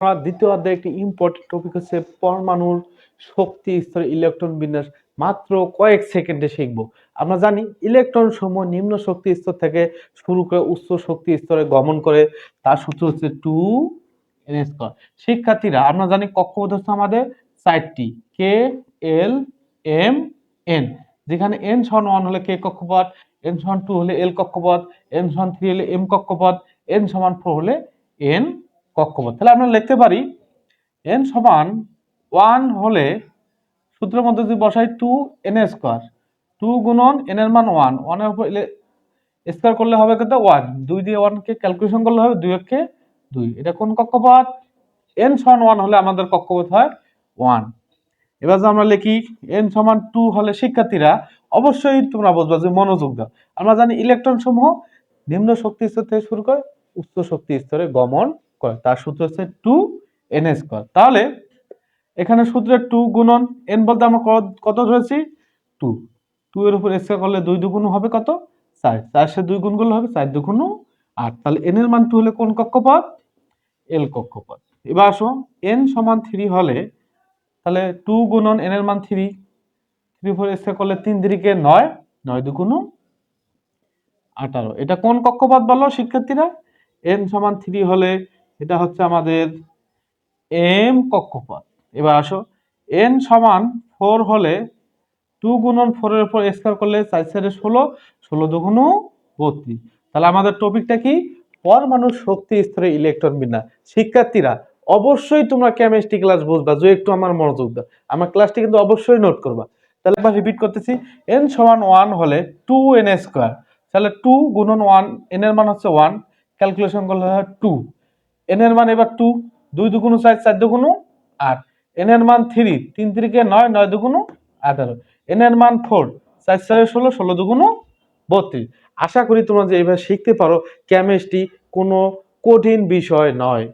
আমরা দ্বিতীয় অধ্যায়ে একটি ইম্পর্টেন্ট টপিক হচ্ছে পরমাণুর শক্তি স্তরে ইলেকট্রন বিন্যাস। মাত্র কয়েক সেকেন্ডে শিখব। আমরা জানি ইলেকট্রন সমূহ নিম্ন শক্তি স্তর থেকে শুরু করে উচ্চ শক্তি স্তরে গমন করে। তার সূত্র হচ্ছে টু এন শিক্ষার্থীরা, আমরা জানি কক্ষপথ হচ্ছে আমাদের চারটি। কে এল এম এন যেখানে এন সমান ওয়ান হলে কে কক্ষপথ এন সমান টু হলে এল কক্ষপথ এন সমান থ্রি হলে এম কক্ষপথ এন সমান ফোর হলে এন কক্ষপথ। তাহলে আমরা লিখতে পারি এন সমান ওয়ান হলে সূত্রের মধ্যে যদি বসাই টু এন স্কোয়ার টু গুণন এন এর মান ওয়ান ওয়ানের উপর স্কোয়ার করলে হবে কত ওয়ান দুই দিয়ে ওয়ানকে ক্যালকুলেশন করলে হবে দুই একে দুই। এটা কোন কক্ষপথ? এন সমান ওয়ান হলে আমাদের কক্ষপথ হয় ওয়ান এবার যদি আমরা লিখি এন সমান টু হলে শিক্ষার্থীরা অবশ্যই তোমরা বুঝবা যে মনোযোগ দাও। আমরা জানি ইলেকট্রন সমূহ নিম্ন শক্তি স্তর থেকে শুরু করে উচ্চ শক্তি স্তরে গমন করে তার সূত্র হচ্ছে টু এন স্কোয়ার তাহলে এখানে সূত্রে টু গুণন এন বলতে আমরা কত ধরেছি? টু টু এর উপর স্কোয়ার করলে দুই দুগুণ হবে কত? চার। চার সে দুই গুণ করলে হবে চার দুগুণ আট। তাহলে এন এর মান টু হলে কোন কক্ষপথ? এল কক্ষপথ। এবার আসো এন সমান থ্রি হলে তাহলে টু গুণন এন এর মান থ্রি থ্রি ফোর স্কোয়ার করলে তিন দিকে নয় নয় দুগুণ আঠারো। এটা কোন কক্ষপথ বলো শিক্ষার্থীরা? এন সমান থ্রি হলে এটা হচ্ছে আমাদের এম কক্ষপথ। এবার আসো। এন সমান ফোর হলে টু গুণন ফোরের উপর স্কোয়ার করলে চার সাইডে ষোলো ষোলো দুগুণ বত্রিশ। তাহলে আমাদের টপিকটা কি? পরমাণুর শক্তি স্তরে ইলেকট্রন বিন্যাস। শিক্ষার্থীরা, অবশ্যই তোমরা কেমিস্ট্রি ক্লাস বুঝবা, যে একটু আমার মনোযোগ দাও। আমার ক্লাসটি কিন্তু অবশ্যই নোট করবা। তাহলে একবার রিপিট করতেছি। এন সমান ওয়ান হলে টু এন স্কোয়ার তাহলে টু গুণন ওয়ান এন এর মান হচ্ছে ওয়ান ক্যালকুলেশন করলে হয় টু এন এর মান এবার টু দুই দুগুণ চার চার দুগুণ আট। এন এর মান থ্রি তিন তিরিকে নয় নয় দুগুণ আঠারো। এন এর মান ফোর চার চারে ষোলো ষোলো দুগুণ বত্রিশ। আশা করি তোমরা যে এইভাবে শিখতে পারো কেমিস্ট্রি কোনো কঠিন বিষয় নয়।